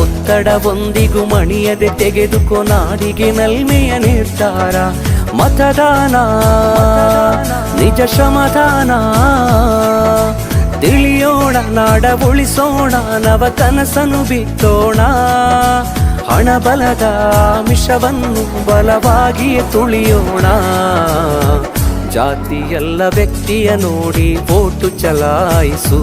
ಒತ್ತಡವೊಂದಿಗೂ ಮಣಿಯದೆ ತೆಗೆದುಕೋ ನಾಡಿಗೆ ನಲ್ಮೆಯ ನಿರ್ಧಾರ. ಮತದಾನ, ನಿಜ ಶ್ರಮದಾನ. ತಿಳಿಯೋಣ ನಾಡ ಉಳಿಸೋಣ ನವ ಕನಸನು ಬಿತ್ತೋಣ. ಹಣ ಬಲದ ಮಿಷವನ್ನು ಬಲವಾಗಿ ತುಳಿಯೋಣ. ಜಾತಿಯಲ್ಲ ವ್ಯಕ್ತಿಯ ನೋಡಿ, ಓಟು ಚಲಾಯಿಸು.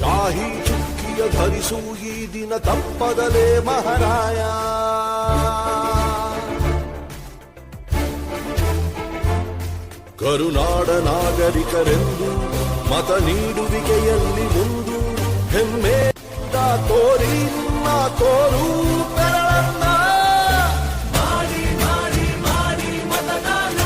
ಶಾಹಿ ಚುಕ್ಕಿಯ ಧರಿಸು ಈ ದಿನ ತಪ್ಪದಲೇ ಮಹಾರಾಯ ಕರುನಾಡ ನಾಗರಿಕರೆಂದು ಮತ ನೀಡುವಿಕೆಯಲ್ಲಿ ಮುಂದು ಹೆಮ್ಮೆ ತೋರಿ ತೋರು ಮಾಡಿ ಮಾಡಿ ಮತದಾನ